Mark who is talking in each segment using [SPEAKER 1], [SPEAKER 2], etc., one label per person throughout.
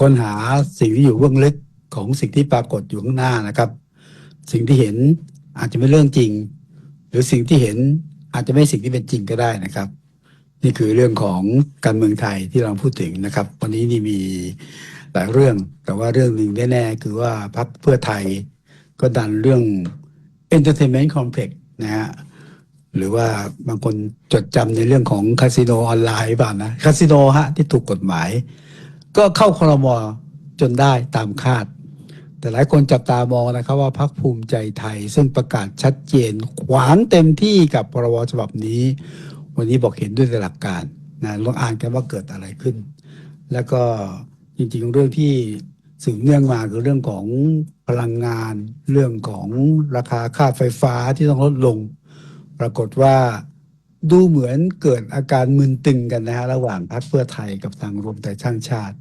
[SPEAKER 1] ค้นหาสิ่งที่อยู่เบื้องลึกของสิ่งที่ปรากฏอยู่ข้างหน้านะครับ สิ่งที่เห็นอาจจะไม่เรื่องจริง หรือสิ่งที่เห็นอาจจะไม่สิ่งที่เป็นจริงก็ได้นะครับ นี่คือเรื่องของการเมืองไทยที่เราพูดถึงนะครับ วันนี้นี่มีหลายเรื่องแต่ว่าเรื่องหนึ่งแน่ๆคือว่าพรรคเพื่อไทยก็ดันเรื่อง Entertainment Complex นะฮะหรือว่าบางคนจดจำในเรื่องของคาสิโนออนไลน์บ้างนะคาสิโนฮะที่ถูกกฎหมาย ก็เข้าครมจนได้ตามคาด แต่หลายคนจับตามองนะครับว่าพรรคภูมิใจไทย ซึ่งประกาศชัดเจน ขวางเต็มที่กับพรบฉบับนี้ วันนี้บอกเห็นด้วยในหลักการนะลองอ่านกันว่าเกิดอะไรขึ้น แล้วก็จริงๆเรื่องที่สืบเนื่องมาคือเรื่องของพลังงาน เรื่องของราคาค่าไฟฟ้าที่ต้องลดลง ปรากฏว่า ดูเหมือนเกิดอาการมึนตึงกันนะฮะระหว่างพรรคเพื่อไทยกับทางรวมไทยสร้างชาติ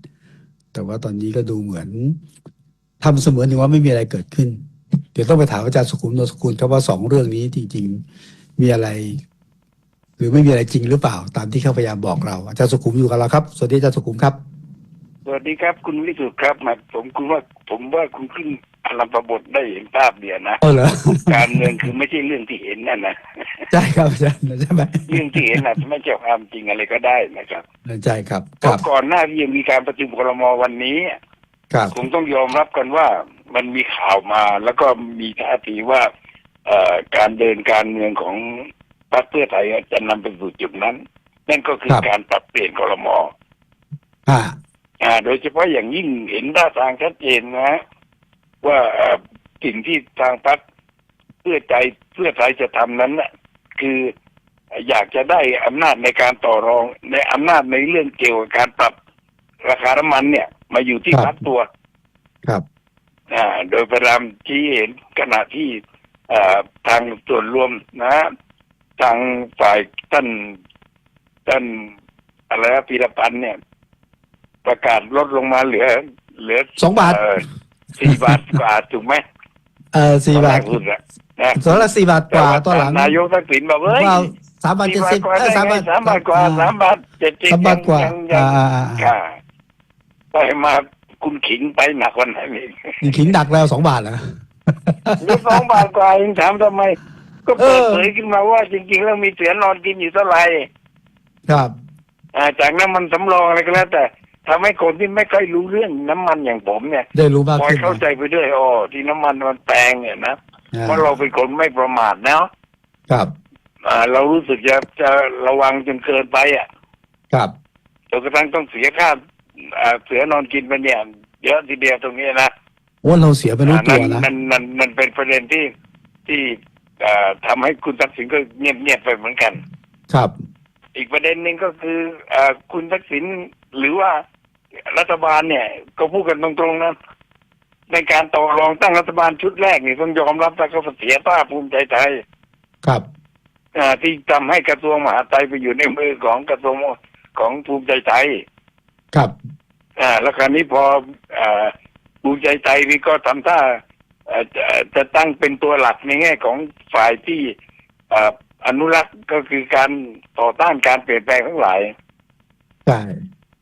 [SPEAKER 1] แต่ว่าตอนนี้ก็ดูเหมือนทำเสมือนหนึ่งว่าไม่มีอะไรเกิดขึ้น เดี๋ยวต้องไปถามอาจารย์สุขุมโนสกุลครับว่าสองเรื่องนี้จริง ๆมีอะไร หรือไม่มีอะไรจริงหรือเปล่า ตามที่เขาพยายามบอกเราอาจารย์สุขุมอยู่กับเราครับสวัสดีอาจารย์สุขุมครับ
[SPEAKER 2] สวัสดีครับ คุณวิสุทธ์ครับมาผมคุณว่าผมว่าคุณขึ้นอลัมพบทได้เห็นภาพเดียวนะ
[SPEAKER 1] เออเหรอ
[SPEAKER 2] การเมืองคือไม่ใช่เรื่องที่เห็นนั่นนะ
[SPEAKER 1] ใช่ครับอาจารย์ใช่ไหม
[SPEAKER 2] เรื่องที่เห็นอาจจะไม่ใช่ความจริงอะไรก็ได้นะครับ
[SPEAKER 1] ใช่ครับ
[SPEAKER 2] เพ
[SPEAKER 1] ครั
[SPEAKER 2] ราะ
[SPEAKER 1] บ
[SPEAKER 2] ก่อนหน้าที่จะมีการประชุมครมวันนี้
[SPEAKER 1] ครับ
[SPEAKER 2] คงต้องยอมรับกันว่ามันมีข่าวมาแล้วก็มีท่าทีว่าเอ่อการเดินการเมืองของพรรคเพื่อไทยจะนำไปสู่จุดนั้น นั่นก็คือการปรับเปลี่ยนครม
[SPEAKER 1] อ่า
[SPEAKER 2] อ่าโดยเฉพาะอย่างยิ่งเห็นท่าทางชัดเจนนะฮะว่าเอ่อสิ่งที่ทางพรรคเพื่อใจเพื่อไทยจะทำนั้นน่ะ คืออยากจะได้อำนาจในการต่อรองในอำนาจในเรื่องเกี่ยวกับการปรับราคาน้ำมันเนี่ย มาอยู่ที่
[SPEAKER 1] ครับ
[SPEAKER 2] พรรคตัว
[SPEAKER 1] ครับ
[SPEAKER 2] อ่าโดยพยายามชี้เห็นขณะที่เอ่อทางส่วนรวมนะฮะทางฝ่ายท่านท่านอะไรนะพีรพันธ์เนี่ย ประกาศลดลงมาเหลือ เหลือ
[SPEAKER 1] สองบาท
[SPEAKER 2] เสี่บาทกว่าถูกไหม
[SPEAKER 1] เออสี่บาท
[SPEAKER 2] ตอ นแรกสุดอะนะ
[SPEAKER 1] สองละสี่บาทกว่าตอนหลัง
[SPEAKER 2] นายกทักษิณบอกเฮ้ย
[SPEAKER 1] ว่าสามบาทเจ็ดสิบ
[SPEAKER 2] กว่า
[SPEAKER 1] เอ้ย
[SPEAKER 2] ได้
[SPEAKER 1] สาม
[SPEAKER 2] ไง
[SPEAKER 1] บาท
[SPEAKER 2] สามบาทกว่าสามบาทเจ็ดสิบ
[SPEAKER 1] สามบาทกว่า
[SPEAKER 2] ยังยัง
[SPEAKER 1] อ่าอ่าอ่า
[SPEAKER 2] ค่ะไปมาคุณขิงไปหนักกว่านั้นอีก
[SPEAKER 1] นี่ขิงดักแล้วสองบาทเหรอ
[SPEAKER 2] เหลือสองบาทกว่าเองถามทำไม ก็เปิด
[SPEAKER 1] เออ
[SPEAKER 2] เผยขึ้นมาว่าจริงๆแล้วมีเสือนอนกินอยู่เท่าไหร่
[SPEAKER 1] ครับ
[SPEAKER 2] อ่าจากน้ำมันสำรองอะไรก็แล้วแต่ทำให้คนที่ไม่ค่อยรู้เรื่องน้ำมันอย่างผมเนี่ย
[SPEAKER 1] ได้รู้มาก
[SPEAKER 2] พอ
[SPEAKER 1] ขึ้น
[SPEAKER 2] เข้าใจไปด้วยอ๋อที่น้ำมันมันแพงเนี่ยนะ
[SPEAKER 1] อ่า
[SPEAKER 2] เพราะเราเป็นคนไม่ประมาทเนาะ
[SPEAKER 1] ครับ
[SPEAKER 2] อ่าเรารู้สึกจะจะระวังจนเกินไปอะ
[SPEAKER 1] ครับ
[SPEAKER 2] จนกระทั่งต้องเสียค่าอ่าเสือนอนกินไปเนี่ยเยอะทีเดียวตรงนี้นะ
[SPEAKER 1] โอ้เราเสียไปรู้ตัว
[SPEAKER 2] อ่า
[SPEAKER 1] นะ
[SPEAKER 2] นั่นนั่นนั่นมันเป็นประเด็นที่ที่อ่าทำให้คุณทักษิณก็เงียบเงียบๆไปเหมือนกัน
[SPEAKER 1] ครับ
[SPEAKER 2] อีกประเด็นหนึ่งก็คืออ่าคุณทักษิณหรือว่ารัฐบาลเนี่ย ก็พูดกันตรงๆนะ ในการต่อรองตั้งรัฐบาลชุดแรกนี่ต้องยอมรับว่าเขาเสียป้าภูมิใจไทย
[SPEAKER 1] ครับ
[SPEAKER 2] อ่าที่ทำให้กระทรวงมหาดไทยไปอยู่ในมือของกระทรวงของภูมิใจไทย
[SPEAKER 1] ครับ
[SPEAKER 2] อ่าแล้วคราวนี้พออ่าภูมิใจไทยนี่ก็ทำท่าอ่าจะจะตั้งเป็นตัวหลักในแง่ของฝ่ายที่อ่าอนุรักษ์ก็คือการต่อต้านการเปลี่ยนแปลงทั้งหลาย
[SPEAKER 1] ใช่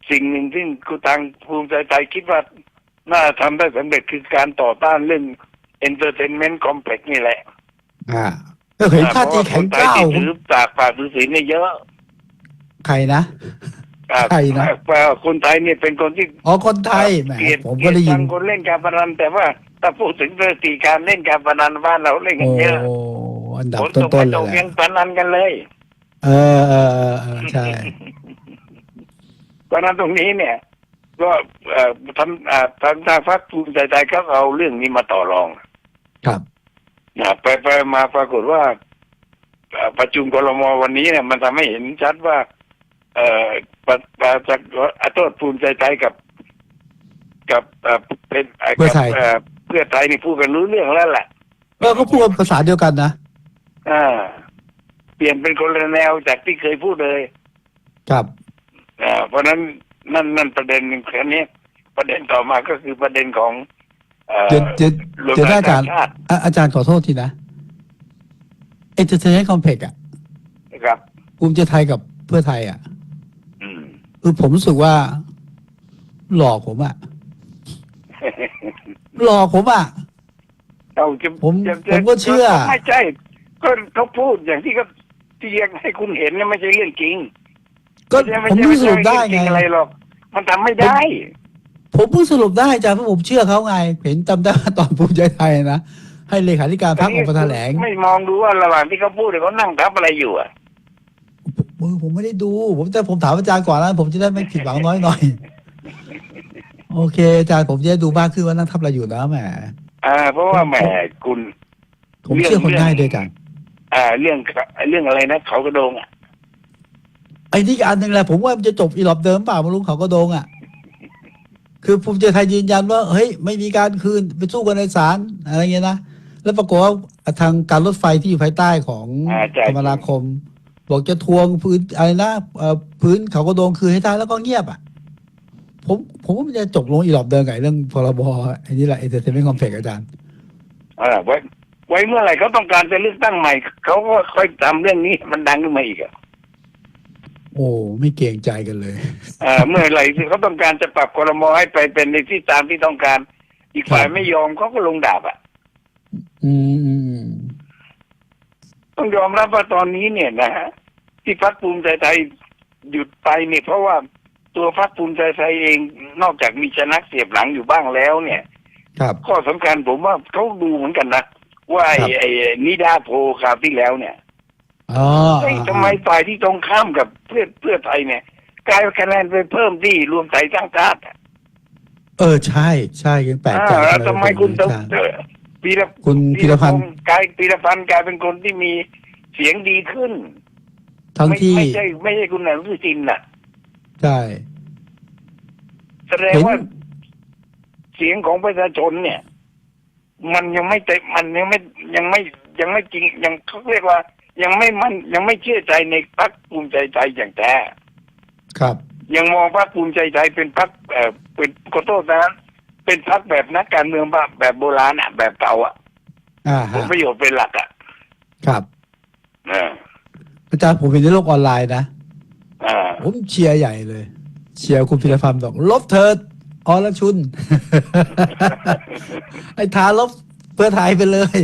[SPEAKER 2] สิ่งหนึ่งที่คุณทางภูมิใจไทยคิดว่า น่าทำได้สำเร็จคือการต่อต้านเรื่อง entertainment complex นี่แหละ
[SPEAKER 1] อ่าก็เห็นท่าทีแข็งกร้าว
[SPEAKER 2] เพระว่คนไทยที่ถือตากปากถือศีลเนี่ยเยอะ
[SPEAKER 1] ใครนะ
[SPEAKER 2] อ่า
[SPEAKER 1] ใครนะ
[SPEAKER 2] ว่าคนไทยเนี่ยเป็นคนที่
[SPEAKER 1] อ๋อคนไทยแหม
[SPEAKER 2] เกลียด
[SPEAKER 1] ผม
[SPEAKER 2] เกลี
[SPEAKER 1] ก็
[SPEAKER 2] ยด
[SPEAKER 1] ได้ยิ
[SPEAKER 2] ท
[SPEAKER 1] น
[SPEAKER 2] งคนเล่นการพนันแต่ว่าถ้าพูดถึงสถิติการเล่นการพนันบ้านเราเล่นกั
[SPEAKER 1] โอ้
[SPEAKER 2] นเยอะ
[SPEAKER 1] อันดับ
[SPEAKER 2] ผล
[SPEAKER 1] ต้
[SPEAKER 2] ตก
[SPEAKER 1] น
[SPEAKER 2] ไป
[SPEAKER 1] ๆเล
[SPEAKER 2] ต
[SPEAKER 1] ย
[SPEAKER 2] ก
[SPEAKER 1] แห
[SPEAKER 2] ยั
[SPEAKER 1] ละ
[SPEAKER 2] งพนันกันเลย
[SPEAKER 1] เออเออเออเออใช่
[SPEAKER 2] เพราะฉะนั้นตรงนี้เนี่ย ก็เอ่อทำอ่าทางทางพรรคภูมิใจไทยเขาเอาเรื่องนี้มาต่อรอง
[SPEAKER 1] ครับ
[SPEAKER 2] นะไปไปมาปรากฏว่าเอ่อประชุมกรมวันนี้เนี่ย มันทำให้เห็นชัดว่า เอ่อปะปะจากอาโทษภูมิใจไทยกับ กับเอ่อเป็นอ่อ
[SPEAKER 1] เพื่อไทย
[SPEAKER 2] กับเเพื่อไทยนี่พูดกันรู้เรื่องแล้วแหละ
[SPEAKER 1] เออเขาพูดภาษาเดียวกันนะ
[SPEAKER 2] อ่า เปลี่ยนเป็นคนละแนวจากที่เคยพูดเลย
[SPEAKER 1] ครับ
[SPEAKER 2] อ่าเพราะฉะนั้น นั่นนั่นประเด็นหนึ่งแค่นี้ ประเด็นต่อมาก็คือประเด็นของเอ่อ
[SPEAKER 1] เดี๋ยวเดี๋ยว
[SPEAKER 2] รวม
[SPEAKER 1] เดี๋ยว
[SPEAKER 2] ไท
[SPEAKER 1] ได้
[SPEAKER 2] ย
[SPEAKER 1] อา
[SPEAKER 2] ส
[SPEAKER 1] จา
[SPEAKER 2] ร้ารง
[SPEAKER 1] ย์
[SPEAKER 2] ชาติ
[SPEAKER 1] อะอาจารย์ขอโทษทีนะ Entertainment Complex อะ
[SPEAKER 2] นะครับ
[SPEAKER 1] ภูมิใจไทยกับเพื่อไทย อะ
[SPEAKER 2] อืม
[SPEAKER 1] คือผมรู้สึกว่า หลอกผมอะ หลอกผมอะ
[SPEAKER 2] เอาจะ
[SPEAKER 1] ผม
[SPEAKER 2] จะ
[SPEAKER 1] ผมก็เชื่อ
[SPEAKER 2] ไม่ใช่ก็เขาพูดอย่างที่เขาที่ยังให้คุณเห็นเนี่ยไม่ใช่เรื่องจริง
[SPEAKER 1] ก็
[SPEAKER 2] ไใช่
[SPEAKER 1] ผมเพิ่งสรุปได้
[SPEAKER 2] ม่ใช่เรื่องจ
[SPEAKER 1] ไง
[SPEAKER 2] ริอะไรหรอกมันทำไม่ได้
[SPEAKER 1] ผมเพิ่งสรุปได้อาจารย์เพราะผมเชื่อเขาไง เห็นจำได้ว่าตอนภูมิใจไทยนะให้เลขาธิการพรรคออกมาแถลง
[SPEAKER 2] ไม่มองดูว่าระหว่างที่เขาพูดเนี่ยเขานั่งทับอะไรอยู่อะ
[SPEAKER 1] เออผมไม่ได้ดู ผมจะผมถามอาจารย์ก่อนแล้วผมจะได้ไม่ผิดหวังน้อยหน่อย โอเคอาจารย์ผมจะได้ดูมากขึ้นว่านั่งทับอะไรอยู่นะแหม
[SPEAKER 2] อ่า เพราะว่าแหมคุณ
[SPEAKER 1] ผมเชื่อคนง่ายด้วยกัน
[SPEAKER 2] อ่า เรื่องเรื่องอะไรนะเขากระโดงอะ
[SPEAKER 1] ไอ้นี่อีกอันหนึ่งแหละผมว่ามันจะจบอีหลอบเดิมเปล่าไม่รู้เขาก็โดงอะ คือภูมิใจไทยยืนยันว่า เฮ้ย ไม่มีการคืนไปสู้กันในศาลอะไรเงี้ยนะ แล้วปรากฏว่าทางการรถไฟที่อยู่ภายใต้ของ
[SPEAKER 2] อ่าใช่
[SPEAKER 1] คมนาคม บอกจะทวงพื้นอะไรนะเอ่อพื้นเขาก็โดงคืนให้ได้แล้วก็เงียบอะ ผมผมว่ามันจะจบลงอีหลอบเดิมไงเรื่องพรบไอ้นี่แหละ entertainment complex อาจารย์
[SPEAKER 2] อ่าไว้ไว้เมื่อไหร่เขาต้องการจะเลือกตั้งใหม่เขาก็ค่อยทำเรื่องนี้ให้มันดังขึ้นมาอีกอะ
[SPEAKER 1] โอ้ไม่เกรงใจกันเลย
[SPEAKER 2] อ่าเมื่อไหร่ที่เขาต้องการจะปรับครมให้ไปเป็นในที่ตามที่ต้องการ อีกฝ่าย
[SPEAKER 1] ครับ
[SPEAKER 2] ไม่ยอมเขาก็ลงดาบอะ
[SPEAKER 1] อืมอืมอืม
[SPEAKER 2] ต้องยอมรับว่าตอนนี้เนี่ยนะฮะที่พักภูมิใจไทยหยุดไปเนี่ยเพราะว่าตัวพักภูมิใจไทยเองนอกจากมีชนะเสียบหลังอยู่บ้างแล้ว เนี่ย
[SPEAKER 1] ครับ
[SPEAKER 2] ข้อสำคัญผมว่าเขาดูเหมือนกันนะว่าไอ้
[SPEAKER 1] ครับ
[SPEAKER 2] ไอ้นิดาโพลคราวที่แล้วเนี่ย
[SPEAKER 1] อ๋อ
[SPEAKER 2] เฮ้ยทำไมฝ่ายที่ตรงข้ามกับเพื่อเพื่อไทยเนี่ยกลายเป็นคะแนนไปเพิ่มที่รวมไทยสร้างชาติอะ
[SPEAKER 1] เออใช่ใช่ยังแปลกใจ
[SPEAKER 2] อ่า
[SPEAKER 1] เลย
[SPEAKER 2] ทำไมคุณต้อง
[SPEAKER 1] อาจารย์
[SPEAKER 2] เออปีละ
[SPEAKER 1] คุณพีรพันธ์
[SPEAKER 2] กลายปีละพันธ์กลายเป็นคนที่มีเสียงดีขึ้น
[SPEAKER 1] ทั้ง
[SPEAKER 2] ไม่
[SPEAKER 1] ที่
[SPEAKER 2] ไม่ใช่ไม่ใช่คุณอนุทินน่ะ
[SPEAKER 1] ใช่
[SPEAKER 2] แสดง
[SPEAKER 1] เห็น
[SPEAKER 2] ว่าเสียงของประชาชนเนี่ย มันยังไม่เต็มมันยังไม่ยังไม่ยังไม่จริงยังเขาเรียกว่า ยังไม่มันยังไม่เชื่อใจในพรรคภูมิใจไทยอย่างแท้
[SPEAKER 1] ครับ
[SPEAKER 2] ยังมองพรรคภูมิใจไทยเป็นพรรคเอ่อเป็นขอโทษนะเป็นพรรคแบบนักการเมืองแบบแบบโบราณอะ แบบเก่าอะ
[SPEAKER 1] อ่า
[SPEAKER 2] ผล
[SPEAKER 1] ฮะ
[SPEAKER 2] ประโยชน์เป็นหลักอะ
[SPEAKER 1] ครับ
[SPEAKER 2] เออ
[SPEAKER 1] อาจารย์ผมเห็นในโลกออนไลน์นะ
[SPEAKER 2] อ่า
[SPEAKER 1] ผมเชียร์ใหญ่เลย เชียร์คุณพิรพันธ์บอกลบเถิดอรชุน ไอ้ทาลบเพื่อไทยไปเลย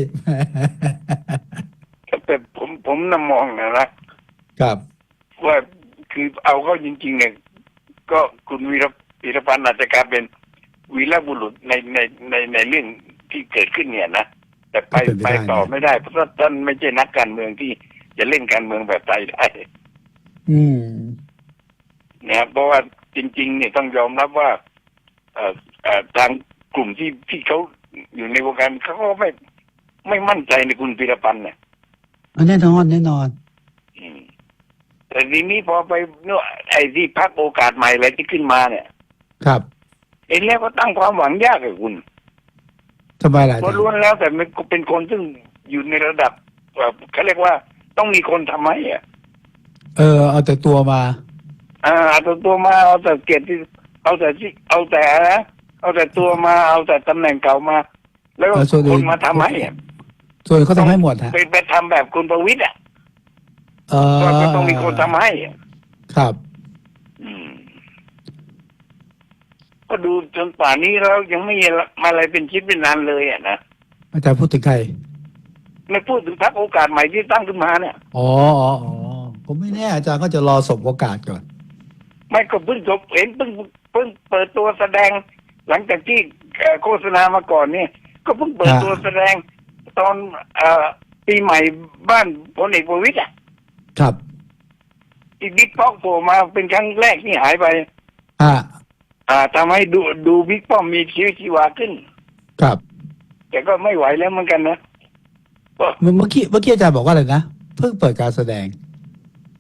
[SPEAKER 2] แต่ผมผมนำมองนะนะครับ ว่าคือเอาเข้าจริงๆเนี่ยก็คุณวีรวีรพันธ์อาจจะกลายเป็นวีรบุรุษในในในในเรื่องที่เกิดขึ้นเนี่ยนะแต่ไป
[SPEAKER 1] ก็เป็นไป
[SPEAKER 2] ไป
[SPEAKER 1] ได้
[SPEAKER 2] ต่อ
[SPEAKER 1] นะ
[SPEAKER 2] ไม่ได้เพราะว่าท่านไม่ใช่นักการเมืองที่จะเล่นการเมืองแบบไทยได้
[SPEAKER 1] อืม
[SPEAKER 2] นะครับเพราะว่าจริง ๆ เนี่ยต้องยอมรับว่าเอ่อเอ่อทางกลุ่มที่ที่เขาอยู่ในวงการเขาก็ไม่ไม่มั่นใจในคุณพีรพันธ์เนี่ย
[SPEAKER 1] แน่นอนแน่นอน
[SPEAKER 2] อืมแต่ทีนี้พอไปเนื้อไอ้ที่พักโอกาสใหม่อะไรที่ขึ้นมาเนี่ย
[SPEAKER 1] ครับ
[SPEAKER 2] เห็นแล้วก็ตั้งความหวังยากเลยคุณ
[SPEAKER 1] ทำไมล่ะอา
[SPEAKER 2] เพ
[SPEAKER 1] จาร
[SPEAKER 2] ราะ
[SPEAKER 1] ย์
[SPEAKER 2] ล้วนแล้วแต่มันเป็นคนซึ่งอยู่ในระดับแบบเขาเรียกว่าต้องมีคนทำให้อะ
[SPEAKER 1] เออ เอาแต่ตัวมา
[SPEAKER 2] อ่าเอาแต่ตัวมาเอาแต่เกียรติเอาแต่ที่เอาแต่นะเอาแต่ตัวมาเอาแต่ตำแหน่งเก่ามา แล้วก็
[SPEAKER 1] เอาส่วนอื่
[SPEAKER 2] คนนมาทำให้อะ
[SPEAKER 1] ส่วนเขาทำให้หมดฮะ
[SPEAKER 2] ไปไปทำแบบคุณประวิตรอะ
[SPEAKER 1] เออ
[SPEAKER 2] ก็ก็ต้องมีคนทำให้อะ
[SPEAKER 1] ครับ
[SPEAKER 2] อืม ก็ดูจนป่านนี้แล้วยังไม่มีอะไรเป็นชิ้นเป็นนานเลยอะนะ
[SPEAKER 1] อาจารย์พูดถึงใคร
[SPEAKER 2] ไม่พูดถึงพักโอกาสใหม่ที่ตั้งขึ้นมาเนี่ย
[SPEAKER 1] อ๋ออ๋ออ๋อผมไม่แน่อาจารย์ก็จะรอสบโอกาสก่อน
[SPEAKER 2] ไม่ก็เพิ่งจบเห็นเพิ่งเพิ่งเปิดตัวแสดง หลังจากที่เอ่อโฆษณามาก่อนเนี่ย ก็เพิ่งเปิด
[SPEAKER 1] อ่า
[SPEAKER 2] ตัวแสดง ตอนเอ่อปีใหม่บ้านพลเอกประวิตรอะ
[SPEAKER 1] ครับ
[SPEAKER 2] ที่บิ๊กป้อมโผล่มาเป็นครั้งแรกที่หายไป
[SPEAKER 1] อ่า
[SPEAKER 2] อ่าทำให้ดูดูบิ๊กป้อมมีชีวิตชีวาขึ้น
[SPEAKER 1] ครับ
[SPEAKER 2] แต่ก็ไม่ไหวแล้วเหมือนกันนะก็
[SPEAKER 1] เมื่อเมื่อกี้เมื่อกี้อาจารย์บอกว่าอะไรนะเพิ่งเปิดการแสดง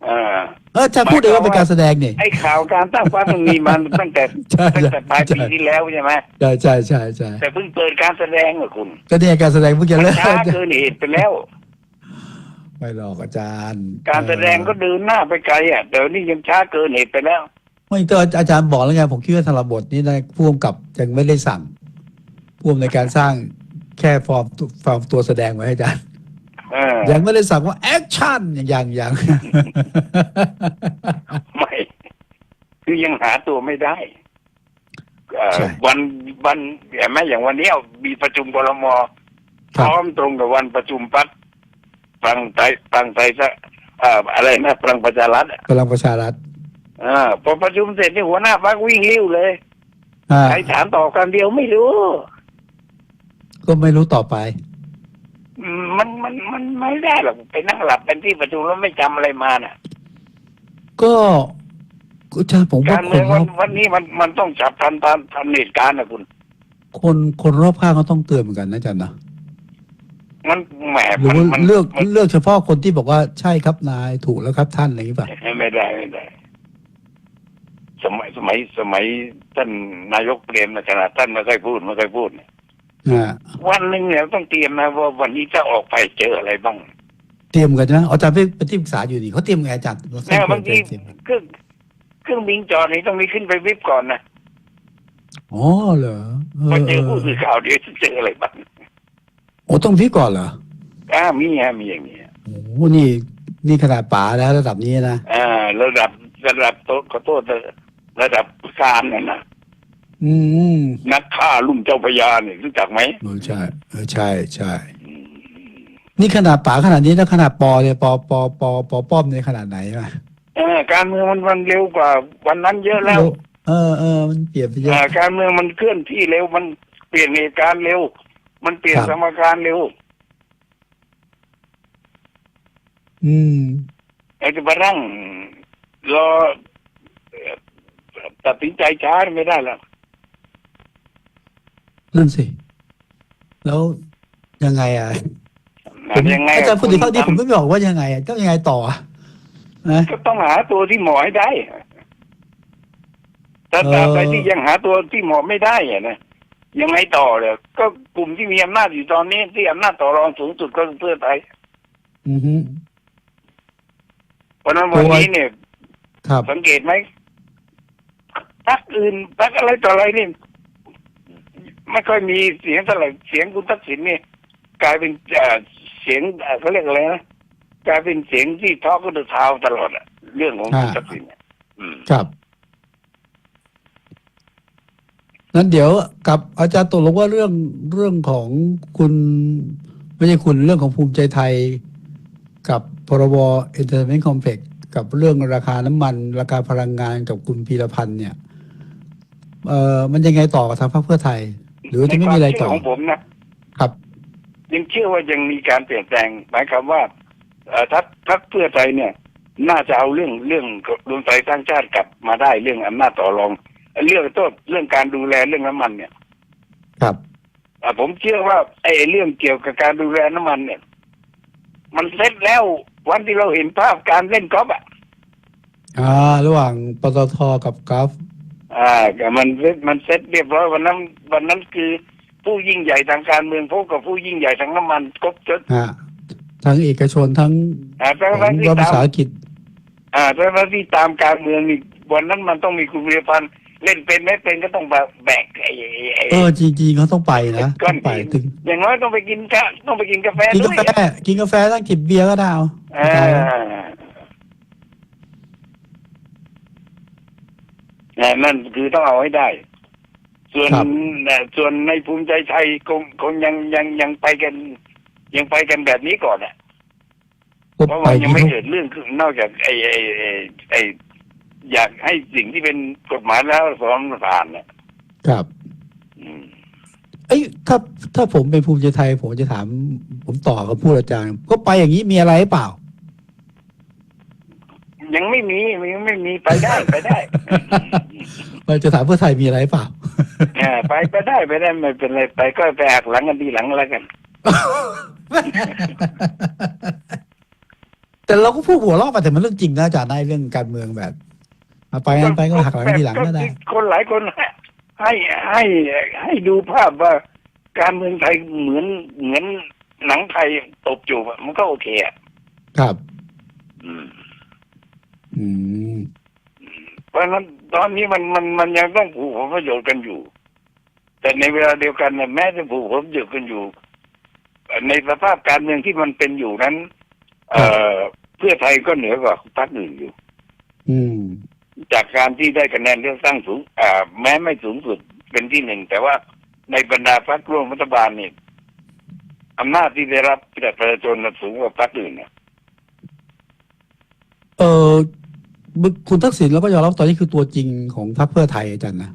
[SPEAKER 2] อ่า
[SPEAKER 1] เอออาจารย์พูดเองว่าเป็นการแสดงนี่
[SPEAKER 2] ไอ้ข่าวการตั้งฟ้ามันมีมันตั้งแต่
[SPEAKER 1] ใช่
[SPEAKER 2] ตั้ง
[SPEAKER 1] ใช่
[SPEAKER 2] แต่ปลายปี
[SPEAKER 1] ใช่
[SPEAKER 2] ที่แล้วใช่ไหม
[SPEAKER 1] ใช่ใช่ใช่ใช่
[SPEAKER 2] แต่เพิ่งเปิดการแสดงอะคุณ
[SPEAKER 1] ก็เนี่ยการแสดงเพิ่งจะ
[SPEAKER 2] มัน
[SPEAKER 1] เริ่ม
[SPEAKER 2] ช้าเกินเหตุไปแล้ว
[SPEAKER 1] ไม่หรอกอาจารย์
[SPEAKER 2] การแสดงก็เดินหน้าไปไกลอะเดี๋ยวนี้ยังช้าเกินเหตุไปแล้ว
[SPEAKER 1] ไม่ก็อาจารย์บอกแล้วไงผมคิดว่าทางระบบนี้นะผู้กำกับยังไม่ได้สั่งผู้ในการสร้างแค่ฟอร์มฟอร์มตัวแสดงไว้ให้อาจารย์
[SPEAKER 2] เออ
[SPEAKER 1] ยังไม่ได้สั่งว่าแอคชั่นอย่างอย่าง
[SPEAKER 2] ไม่ คือยังหาตัวไม่ได้เอ่อ
[SPEAKER 1] ใช่
[SPEAKER 2] วันวันเห็นไหมอย่างวันนี้มีประชุมกรมพ
[SPEAKER 1] ครับ
[SPEAKER 2] ร้อมตรงกับวันประชุมพักฟังไทยฟังไทยซะเอ่ออะไรนะพลังประชารัฐอะ
[SPEAKER 1] พลังประชารัฐ
[SPEAKER 2] อ่าพอประชุมเสร็จนี่หัวหน้าพักวิ่งริ้วเลย
[SPEAKER 1] อ่า
[SPEAKER 2] ใครถามตอบกันเดียวไม่รู้
[SPEAKER 1] ก็ไม่รู้ต่อไป
[SPEAKER 2] อื มมันมันมันไม่ได้หรอกไปนั่งหลับเป็นที่ประชุมแล้วไม่จำอะไรมาน่ะ
[SPEAKER 1] ก็ก็ใช่ผมว่า
[SPEAKER 2] การ
[SPEAKER 1] ค
[SPEAKER 2] เมือนง
[SPEAKER 1] ร
[SPEAKER 2] วั
[SPEAKER 1] อนบ
[SPEAKER 2] วันนี้มันมันต้องจับทันทันทันเหตุการณ์นะคุณ
[SPEAKER 1] คนคนรอบข้างก็ต้องเตือนเหมือนกันนะอาจารย์นะ
[SPEAKER 2] มันแหม
[SPEAKER 1] หรือ
[SPEAKER 2] มัน
[SPEAKER 1] ว่า
[SPEAKER 2] มัน
[SPEAKER 1] เลือก
[SPEAKER 2] มัน
[SPEAKER 1] เลือกเฉพาะคนที่บอกว่าใช่ครับนายถูกแล้วครับท่านอะไรอย่างนี้ป่ะ
[SPEAKER 2] ไม่ได้ไม่ได้ สมัยสมัยสมัยท่านนายกเปรมนะขนาดท่านไม่ค่อยพูดไม่ค่อยพูดเนี่ย
[SPEAKER 1] อ่า
[SPEAKER 2] วันหนึ่งเนี่ยต้องเตรียมนะว่าวันนี้จะออกไปเจออะไรบ้าง
[SPEAKER 1] เตรียมกันนะอาจารย์เป็นเป็นที่ปรึกษาอยู่ดีเขาเตรียมไงอาจารย์
[SPEAKER 2] แม่บางที
[SPEAKER 1] เตรียม
[SPEAKER 2] เครื่องเครื่องบินจอดนี่ต้องมีขึ้นไปวิบก่อนนะ
[SPEAKER 1] อ๋อเหรอเอ
[SPEAKER 2] พอ
[SPEAKER 1] อ
[SPEAKER 2] เจอผู้สื่อข่าวเดี๋ยวจะเจออะไรบ้าง
[SPEAKER 1] โอ้ต้องพี่ก่อนเหรอ
[SPEAKER 2] อ่ามีฮะมีอย่างนี้ฮะ
[SPEAKER 1] โอ้นี่นี่ขนาดป๋าแล้วระดับนี้นะ
[SPEAKER 2] อ่าระดับระดับโตขอโทษนะระดับการน่ะนะ
[SPEAKER 1] อืม
[SPEAKER 2] นักฆ่าลุ่มเจ้าพระยาเนี่ยรู้จักไหม
[SPEAKER 1] เออใช่เออใช่ใช่นี่ขนาดป๋าขนาดนี้แล้วขนาดปอเนี่ยปอปอปอปอป้อมเนี่ยขนาดไหนวะ
[SPEAKER 2] เออการเมืองมันมันเร็วกว่า วันนั้นเยอะแล้ว
[SPEAKER 1] เออเออมันเปลี่ยนไปเยอะ
[SPEAKER 2] อ่าการเมืองมันเคลื่อนที่เร็วมันเปลี่ยนเหตุการณ์เร็ว มันเปลี่ยน
[SPEAKER 1] ครับ
[SPEAKER 2] สมการเร็ว
[SPEAKER 1] อืม
[SPEAKER 2] ไอ้จะมานั่งรอเอ่อตัดสินใจช้าไม่ได้แล้ว
[SPEAKER 1] นั่นสิ แล้วยังไงอะผม
[SPEAKER 2] ยังไง
[SPEAKER 1] อาจารย์พูดถึงข้อนี้ผม
[SPEAKER 2] คุณ
[SPEAKER 1] ไม่บอกว่ายังไงอะต้องยังไงต่ออะนะ
[SPEAKER 2] ก็ต้องหาตัวที่เหมาะให้ได้แต่
[SPEAKER 1] เออ
[SPEAKER 2] ตราบใดที่ยังหาตัวที่เหมาะไม่ได้อะนะยังไงต่อเลยก็กลุ่มที่มีอำนาจอยู่ตอนนี้ที่อำนาจต่อรองสูงสุดก็คือเพื่อไทย
[SPEAKER 1] อือฮึ
[SPEAKER 2] เพราะฉะนั้นวันนี้เนี่ย
[SPEAKER 1] ครับ
[SPEAKER 2] สังเกตไหมพักอื่นพักอะไรต่ออะไรนี่ ไม่ค่อยมีเสียงเท่าไหร่เสียงคุณทักษิณนี่กลายเป็นเอ่อเสียงเอ่อเขาเรียกอะไรนะกลายเป็นเสียงที่ทอก็เดเท้าตลอดอะเรื่องของคุณ
[SPEAKER 1] อ่า
[SPEAKER 2] ทักษิณเนี่ยอืม
[SPEAKER 1] ครับนั้นเดี๋ยวกับอาจารย์ตกลงว่าเรื่องเรื่องของคุณไม่ใช่คุณเรื่องของภูมิใจไทย กับพรบ Entertainment Complex กับเรื่องราคาน้ำมัน ราคาพลังงานกับคุณพีรพันธ์เนี่ยเอ่อมันยังไงต่อกับทางพรรคเพื่อไทย หรือว่าจะไม่มีอะไร
[SPEAKER 2] ในควา
[SPEAKER 1] ต่อ
[SPEAKER 2] เชื่ของผมนะครับ ยังเชื่อว่ายังมีการเปลี่ยนแปลงหมายความว่าเอ่อทัพพักเพื่อไทยเนี่ย น่าจะเอาเรื่องเรื่องรวมไทยสร้างชาติกลับมาได้เรื่องอำนาจต่อรอง เรื่องต้นเรื่องการดูแลเรื่องน้ำมันเนี่ย
[SPEAKER 1] ครับ
[SPEAKER 2] อะผมเชื่อว่าไอ้เรื่องเกี่ยวกับการดูแลน้ำมันเนี่ย มันเสร็จแล้ววันที่เราเห็นภาพการเล่นกอล์ฟอะ
[SPEAKER 1] อ่า ระหว่างปตทกับกราฟ
[SPEAKER 2] อ่าก็มันเสร็จมันเสร็จเรียบร้อยวันนั้น วันนั้นคือผู้ยิ่งใหญ่ทางการเมืองพบกับผู้ยิ่งใหญ่ทางน้ำมันครบจด
[SPEAKER 1] ฮะทั้งเอกชนทั้ง
[SPEAKER 2] อ่า
[SPEAKER 1] ข
[SPEAKER 2] ทั้ง
[SPEAKER 1] อง
[SPEAKER 2] ทั้งที่
[SPEAKER 1] รัฐวิ
[SPEAKER 2] ตาม
[SPEAKER 1] สาหกิจ
[SPEAKER 2] อ่าทั้งที่ตามการเมืองนี่วันนั้นมันต้องมีคุณวิรพันธ์เล่นเป็นไม่เป็นก็ต้องแบบแบกไอ้ไอ้ไอ้
[SPEAKER 1] เออจริงๆเขาต้องไปนะ
[SPEAKER 2] ก้
[SPEAKER 1] ต้
[SPEAKER 2] อ
[SPEAKER 1] อนงไป
[SPEAKER 2] หิน
[SPEAKER 1] ถึง
[SPEAKER 2] อย่างน้อยต้องไปกินข้าวต้องไปกินกาแฟ
[SPEAKER 1] กิน
[SPEAKER 2] ด้
[SPEAKER 1] กา
[SPEAKER 2] วย
[SPEAKER 1] แฟกินกาแฟต้องจิบเบียร์ก็ได้เอา
[SPEAKER 2] นั่นคือต้องเอาให้ได้ ส่วนเอ่อส่วนในภูมิใจไทยคงคงยังยังยังไปกัน ยังไปกันแบบนี้ก่อนอะ
[SPEAKER 1] ก็
[SPEAKER 2] เพราะ
[SPEAKER 1] ไป
[SPEAKER 2] ว่ายังไม่
[SPEAKER 1] ที่
[SPEAKER 2] เกิดเรื่องขึ้นนอกจากไอ้ไอ้ไอ้ไอ้อยากให้สิ่งที่เป็นกฎหมายแล้วสอนผ่านเนี่ย
[SPEAKER 1] ครับ
[SPEAKER 2] อืม
[SPEAKER 1] เอ้ยถ้าถ้าผมเป็นภูมิใจไทย ผมจะถาม ผมต่อกับผู้อาจารย์ก็ไปอย่างนี้มีอะไรหรือเปล่า
[SPEAKER 2] ยังไม่มียังไม่มีไปได้ไปได้
[SPEAKER 1] เราจะถามเพื่อไทยมีอะไรหรือเปล่า
[SPEAKER 2] อ่าไปไปได้ไปได้ไม่เป็นไรไปก็ไปหักหลังกันทีหลังแล้วกัน
[SPEAKER 1] แต่เราก็พูดหัวเราะไปแต่มันเรื่องจริงนะอาจารย์ได้เรื่องการเมืองแบบเอาไปงั้นไปก็หักหลังทีหลังก็ได้
[SPEAKER 2] คนหลายคนให้ให้ให้ดูภาพว่าการเมืองไทยเหมือนเหมือนหนังไทยตบจูบอะมันก็โอเคอะ
[SPEAKER 1] ครับ
[SPEAKER 2] อืม
[SPEAKER 1] อืม
[SPEAKER 2] เพราะฉะนั้นตอนนี้มันมันมันยังต้องผูกผลประโยชน์กันอยู่ แต่ในเวลาเดียวกันเนี่ยแม้จะผูกผลประโยชน์กันอยู่ ในสภาพการเมืองที่มันเป็นอยู่นั้น เอ่อเพื่อไทยก็เหนือกว่าพรรคอื่นอยู่
[SPEAKER 1] อืม
[SPEAKER 2] จากการที่ได้คะแนนเลือกตั้งสูงอ่าแม้ไม่สูงสุดเป็นที่หนึ่งแต่ว่าในบรรดาพรรคร่วมรัฐบาลเนี่ยอำนาจที่ได้รับจากประชาชนน่ะสูงกว่าพรรคอื่นนะ
[SPEAKER 1] เออ คุณทักษิณแล้วก็ยอมรับตอนนี้คือตัวจริงของพรรคเพื่อไทยอาจารย์นะ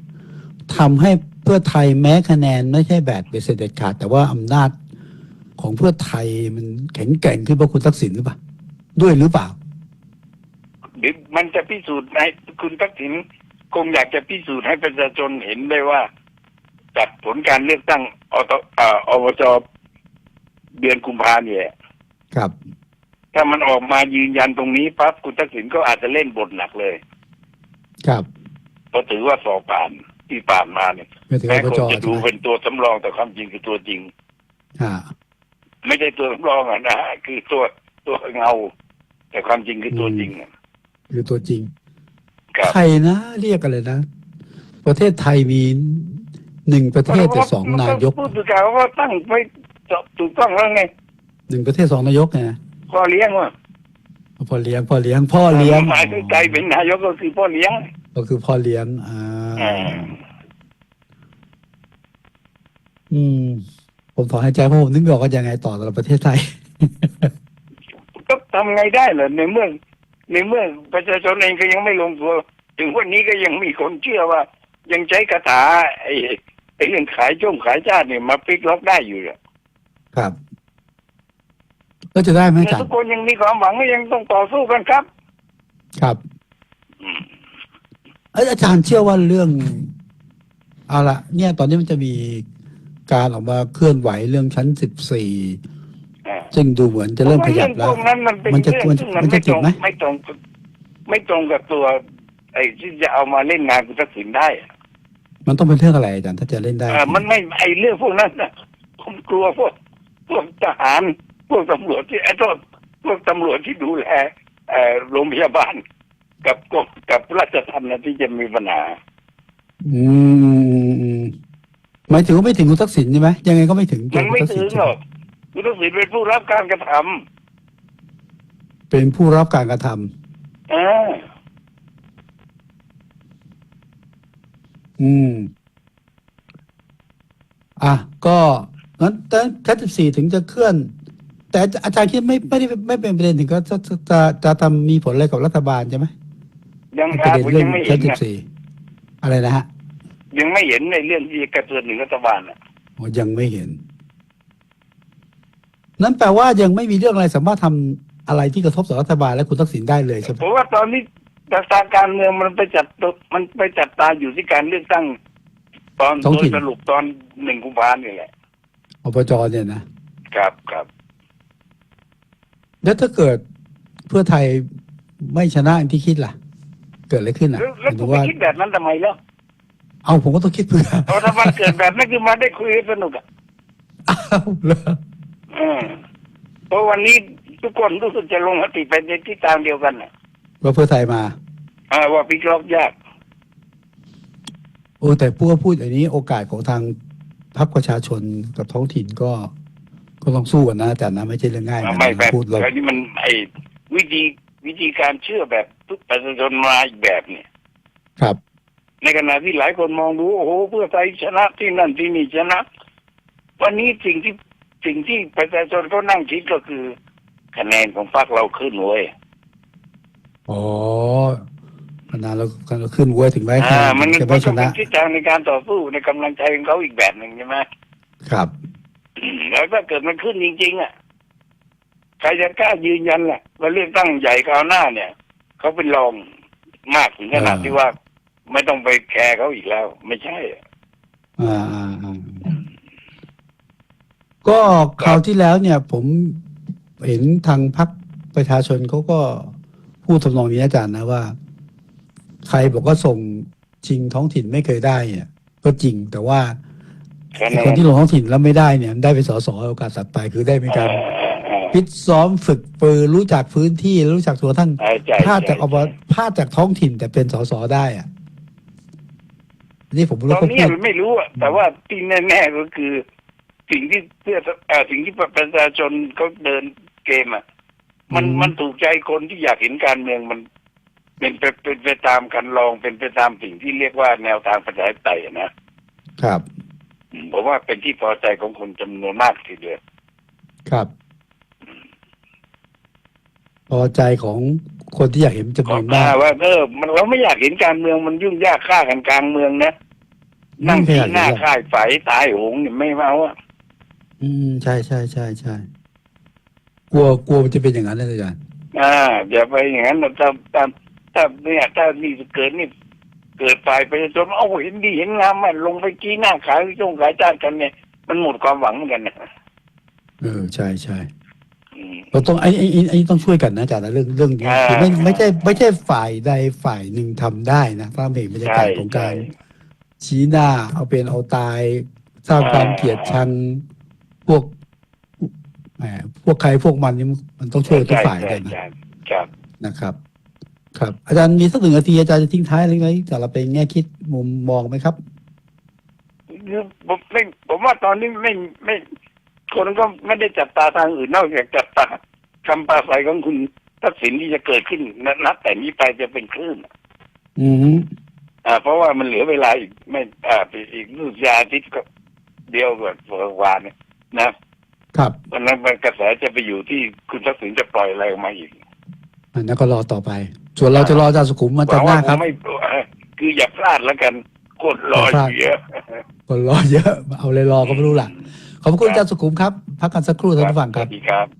[SPEAKER 1] ทำให้เพื่อไทยแม้คะแนนไม่ใช่แบบเบสเด็ดขาด แต่ว่าอำนาจของเพื่อไทยมันแข็งแกร่งขึ้นเพราะคุณทักษิณหรือเปล่าด้วยหรือเปล่า
[SPEAKER 2] หรือมันจะพิสูจน์ให้คุณทักษิณคงอยากจะพิสูจน์ให้ประชาชนเห็นได้ว่าจากผลการเลือกตั้งอตเอ่ออบจเดือนกุมภาเนี่ย
[SPEAKER 1] ครับ
[SPEAKER 2] ถ้ามันออกมายืนยันตรงนี้ปั๊บคุณทักษิณก็อาจจะเล่นบทหนักเลย
[SPEAKER 1] ครับ
[SPEAKER 2] เพราะถือว่าสอบผ่านที่ผ่านมาเนี่ย
[SPEAKER 1] ไม่ถึง
[SPEAKER 2] แม้
[SPEAKER 1] อบ
[SPEAKER 2] คน
[SPEAKER 1] จ
[SPEAKER 2] จะ
[SPEAKER 1] ใช่
[SPEAKER 2] ดู
[SPEAKER 1] ไหม
[SPEAKER 2] เป็นตัวสำรองแต่ความจริงคือตัวจริง
[SPEAKER 1] อ่า
[SPEAKER 2] ไม่ใช่ตัวสำรองอะนะฮะคือตัวตัวเงา แต่ความจริงคือตัวจริงอะ
[SPEAKER 1] คือตัวจริง
[SPEAKER 2] ครับ
[SPEAKER 1] ใครนะ เรียกกันเลยนะ ประเทศไทยมีหนึ่งประเทศแต่สองนายก
[SPEAKER 2] พูดถึงการว่าตั้งไม่ถูกต้องแล้วไง
[SPEAKER 1] หนึ่งประเทศสองนายกไง
[SPEAKER 2] พ่อเลี้ยงว่า
[SPEAKER 1] พ่อเลี้ยงพ่อเลี้ยง พ่อเลี้ยง
[SPEAKER 2] หมายถึงใจเป็นนายกก็คือพ่อเลี้ยง
[SPEAKER 1] ก็คือพ่อเลี้ยงอ่า
[SPEAKER 2] อ่า
[SPEAKER 1] อืม ผมถอนหายใจเพราะผมนึกไม่ออกว่ายังไงต่อสำหรับประเทศไทย
[SPEAKER 2] ก็ทำไงได้เหรอในเมื่อในเมื่อประชาชนเองก็ยังไม่ลงตัวถึงวันนี้ก็ยังมีคนเชื่อว่า ยังใช้คาถาไอ้ไอ้เรื่องขายช่วงขายชาติเนี่ยมาพลิกล็อกได้อยู่อะ
[SPEAKER 1] ครับ ก็จะได้ไหม
[SPEAKER 2] แต่
[SPEAKER 1] อาจาร
[SPEAKER 2] ทุก
[SPEAKER 1] ย์
[SPEAKER 2] คนยังมีความหวังก็ยังต้องต่อสู้กันครับ
[SPEAKER 1] ครับ
[SPEAKER 2] อืม
[SPEAKER 1] เอยอาจารย์เชื่อว่าเรื่องเอาละเนี่ยตอนนี้มันจะมีการออกมาเคลื่อนไหวเรื่องชั้นสิบสี่
[SPEAKER 2] อ่า
[SPEAKER 1] ซึ่งดูเหมือนจะเริ่มขยับ
[SPEAKER 2] พ
[SPEAKER 1] แล้ว
[SPEAKER 2] วกนั้นมันเป็น
[SPEAKER 1] มันจะ
[SPEAKER 2] เรื่อง
[SPEAKER 1] มัน
[SPEAKER 2] ซึ่ง
[SPEAKER 1] มันจะ
[SPEAKER 2] ไม่ตรง
[SPEAKER 1] ติดไหม
[SPEAKER 2] ไม่ตรงกับไม่ตรงกับตัว ไอ้ที่จะเอามาเล่นงานคุณทักษิณได้อะ
[SPEAKER 1] มันต้องเป็นเรื่องอะไรอาจารย์ถ้าจะเล่นได้
[SPEAKER 2] เออมันไม่ไอ้เรื่องพวกนั้นนะผมกลัวพวกพวกทหาร พวกตำรวจที่ไอ้โทษพวกตำรวจที่ดูแลเอ่อโรงพยาบาล กับกบกับราชทัณฑ์นะที่จะมีปัญหา
[SPEAKER 1] อืมอืมหมายถึงว่าไม่ถึงคุณทักษิณใช่ไหมยังไงก็ไม่ถึง
[SPEAKER 2] มันไม่
[SPEAKER 1] คุณทักษิ
[SPEAKER 2] ถึ
[SPEAKER 1] ณ
[SPEAKER 2] ง
[SPEAKER 1] ใช่
[SPEAKER 2] หร
[SPEAKER 1] ไหม
[SPEAKER 2] อกคุณทักษิณเป็นผู้รับการกระทำ
[SPEAKER 1] เป็นผู้รับการกระทำ
[SPEAKER 2] เออ
[SPEAKER 1] อืม อะ ก็งั้นแต่ชั้นสิบสี่ถึงจะเคลื่อน แต่อาจารย์คิดไม่ไม่ได้ไม่เป็นประเด็นถึงก็จะจะจะจะทำมีผลอะไรกับรัฐบาลใช่ไหม
[SPEAKER 2] ยัง
[SPEAKER 1] ประ
[SPEAKER 2] อา
[SPEAKER 1] เด็น
[SPEAKER 2] ผม
[SPEAKER 1] เรื่อ
[SPEAKER 2] ยังงไม่
[SPEAKER 1] ชั้
[SPEAKER 2] เห็
[SPEAKER 1] น
[SPEAKER 2] น
[SPEAKER 1] สิบ
[SPEAKER 2] นะ
[SPEAKER 1] สี่อะไรนะฮะ
[SPEAKER 2] ยังไม่เห็นในเรื่องที่กระเทือนถึงรัฐบาลอะ
[SPEAKER 1] อ๋อยังไม่เห็น นั่นแปลว่ายังไม่มีเรื่องอะไรสามารถทำอะไรที่กระทบต่อรัฐบาลและคุณทักษิณได้เลยใช่ไหม
[SPEAKER 2] เพราะว่าตอนนี้ทางการเมืองมันไปจัดตมันไปจัดตาอยู่ที่การเลือกตั้ง ตอนโดยสรุปตอนหนึ่งกุมภาพันธ์นี่แหละ
[SPEAKER 1] อบจเนี่ยนะ
[SPEAKER 2] ครับครับ
[SPEAKER 1] แล้วถ้าเกิดเพื่อไทยไม่ชนะอย่างที่คิดล่ะ เกิดอะไรขึ้นอะ
[SPEAKER 2] แล้ว
[SPEAKER 1] ห
[SPEAKER 2] แล้ว
[SPEAKER 1] มาย
[SPEAKER 2] คุ
[SPEAKER 1] ถึ
[SPEAKER 2] ณ
[SPEAKER 1] ง
[SPEAKER 2] ไป
[SPEAKER 1] ว่า
[SPEAKER 2] คิดแบบนั้นทำไมแล้ว
[SPEAKER 1] เอาผมก็ต้องคิดเพื่อ
[SPEAKER 2] เพราะถ้ามันเกิดแบบนั้นคือมาได้คุยกันสนุกอะ
[SPEAKER 1] อ้าวเหรอ
[SPEAKER 2] เออเพราะวันนี้ทุกคนรู้สึกจะลงมติไปในทิศทางเดียวกันน่ะ
[SPEAKER 1] ว่าเพื่อไทยมา
[SPEAKER 2] อ่าว่าพลิกล็อกยาก
[SPEAKER 1] โอ้แต่พูดก็พูดอย่างนี้โอกาสของทางพรรคประชาชนกับท้องถิ่นก็ ก็ต้องสู้กันนะอาจารย์นะไม่ใช่เรื่องง่ายนะ
[SPEAKER 2] ไม่แบบ
[SPEAKER 1] พูดเรา
[SPEAKER 2] อันนี้มันไอ้วิธีวิธีการเชื่อแบบทุกประชาชนมาอีกแบบเนี่ย
[SPEAKER 1] ครับ
[SPEAKER 2] ในขณะที่หลายคนมองดูโอ้โหเพื่อไทยชนะที่นั่นที่นี่ชนะ วันนี้สิ่งที่สิ่งที่ประชาชนเขานั่งคิดก็คือ คะแนนของพรรคเราขึ้นเว้ย
[SPEAKER 1] อ๋อขนาดเราเราขึ้นเว้ยถึงแม้
[SPEAKER 2] อ่ามัน
[SPEAKER 1] จะ
[SPEAKER 2] มั
[SPEAKER 1] ไม่
[SPEAKER 2] น
[SPEAKER 1] ช
[SPEAKER 2] ก็เป็
[SPEAKER 1] นะ
[SPEAKER 2] นทิศทางในการต่อสู้ในกำลังใจของเขาอีกแบบหนึ่งใช่ไหม
[SPEAKER 1] ครับ
[SPEAKER 2] อืม แล้วถ้าเกิดมันขึ้นจริงๆอะใครจะกล้ายืนยันล่ะว่าเลือกตั้งใหญ่คราวหน้าเนี่ยเขาเป็นรองมากถึงขนาด
[SPEAKER 1] อ่า
[SPEAKER 2] ที่ว่าไม่ต้องไปแคร์เขาอีกแล้ว ไม่ใช่อะ
[SPEAKER 1] อ่าอ่าอ่าก็คราวที่แล้วเนี่ย ผมเห็นทางพรรคประชาชนเขาก็พูดทำนองนี้อาจารย์นะว่า ใครบอกว่าส่งชิงท้องถิ่นไม่เคยได้เนี่ยก็จริงแต่ว่า
[SPEAKER 2] คะ
[SPEAKER 1] ไอ้
[SPEAKER 2] แน
[SPEAKER 1] คน
[SPEAKER 2] น
[SPEAKER 1] ที่ลงท้องถิ่นแล้วไม่ได้เนี่ยได้เป็นสสโอกาสสัตว์ไปคือได้มีการ
[SPEAKER 2] เอ่อเอ่อ
[SPEAKER 1] ฟิตซ้อมฝึกปืนรู้จักพื้นที่รู้จักตัวท่าน
[SPEAKER 2] เอ่อใช่
[SPEAKER 1] พลาดจาก
[SPEAKER 2] ใช่
[SPEAKER 1] อบพลาดจากท้องถิ่นแต่เป็นสสได้อะนี่ผม
[SPEAKER 2] ต
[SPEAKER 1] รู้
[SPEAKER 2] อน
[SPEAKER 1] เขา
[SPEAKER 2] นี้
[SPEAKER 1] พูด
[SPEAKER 2] ไม่รู้อะแต่ว่าที่แน่ๆก็คือ สิ่งที่เพื่อเอ่อสิ่งที่ประชาชนเขาเดินเกมอะมัน
[SPEAKER 1] อืม
[SPEAKER 2] มันถูกใจคนที่อยากเห็นการเมืองมัน เป็นไปเป็นไปตามคันลองเป็นไปตามสิ่งที่เรียกว่าแนวทางประชาธิปไตยอะนะ
[SPEAKER 1] ครับ
[SPEAKER 2] ผมว่าเป็นที่พอใจของคนจำนวนมากทีเดียว
[SPEAKER 1] ครับ พอใจของคนที่อยากเห็นจำน
[SPEAKER 2] ก็
[SPEAKER 1] วนมาก
[SPEAKER 2] ว่าเออมันเราไม่อยากเห็นการเมืองมันยุ่งยากฆ่ากันกลางเมืองนะนั่ง
[SPEAKER 1] ไม่
[SPEAKER 2] ที่
[SPEAKER 1] อยาก
[SPEAKER 2] หน้า
[SPEAKER 1] เห็นหรอก
[SPEAKER 2] ค่ายไฟตายโหงเนี่ยไม่เอาอะ
[SPEAKER 1] อืมใช่ใช่ใช่ใช่กลัวกลัวมันจะเป็นอย่างนั้นเลยอาจารย์
[SPEAKER 2] อ่าอย่าไปอย่างนั้นนะถ้าถ้าถ้าเนี่ยถ้านี่เกิดนี่ เกิดฝ่ายประชาชนเอาเห็นดีเห็นงามมันลงไปกี้หน้าขายจงขายจ้างกันเนี่ย มันหมดความหวังเหมือนกันนะ
[SPEAKER 1] เออใช่ใช่
[SPEAKER 2] อืม
[SPEAKER 1] เราต้องไอ้ไอ้ไอ้ไอ้ต้องช่วยกันนะอาจารย์นะเรื่องเรื่องนี้
[SPEAKER 2] อ่า
[SPEAKER 1] คือไม่ไม่ใช่ไม่ใช่ฝ่ายใดฝ่ายหนึ่งทำได้นะตามเหตุบรรยากาศของการชี้หน้า เอาเป็นเอาตายสร้างความเกลียดชังพวกแหมพวกใครพวกมันนี่มันต้องช่วยทุกฝ่าย
[SPEAKER 2] ใช่
[SPEAKER 1] กันนะ
[SPEAKER 2] ใช่ครับ
[SPEAKER 1] นะครับ ครับ อาจารย์มีสักหนึ่งนาทีอาจารย์จะทิ้งท้ายอะไรไหมแต่เราเป็นแง่คิดมุมมองไหมครับ
[SPEAKER 2] คือผมไม่ผมว่าตอนนี้ไม่ไม่ คนก็ไม่ได้จับตาทางอื่นนอกจากจับตาคำปราศัยของคุณทักษิณที่จะเกิดขึ้นนนับแต่นี้ไปจะเป็นคลื่น
[SPEAKER 1] อืม
[SPEAKER 2] อ่า เพราะว่ามันเหลือเวลาอีกไม่อ่าอีกรูปยาอาทิตย์ก็เดียวกับวานเนี่ยนะครับวันนั้นมันกระแสจะไปอยู่ที่คุณทักษิณจะปล่อยอะไรออกมาอีก
[SPEAKER 1] อันนั้นก็รอต่อไป ส่วนเราจะรออาจารย์สุขุมมา
[SPEAKER 2] หวั
[SPEAKER 1] จัน
[SPEAKER 2] ง
[SPEAKER 1] ทร์ห
[SPEAKER 2] ว่า
[SPEAKER 1] น้า
[SPEAKER 2] ค
[SPEAKER 1] ครับ
[SPEAKER 2] งไม่คืออย่าพลาดแล้วกันคนรออยู่เยอะ
[SPEAKER 1] คนรอเยอะ เอาเลยรอก็ไม่รู้ล่ะ ขอบคุณอาจารย์สุขุมครับ พักกันสักครู่ท่านผู้ฟัง
[SPEAKER 2] ส
[SPEAKER 1] ครั
[SPEAKER 2] วั
[SPEAKER 1] บ
[SPEAKER 2] สดีครับ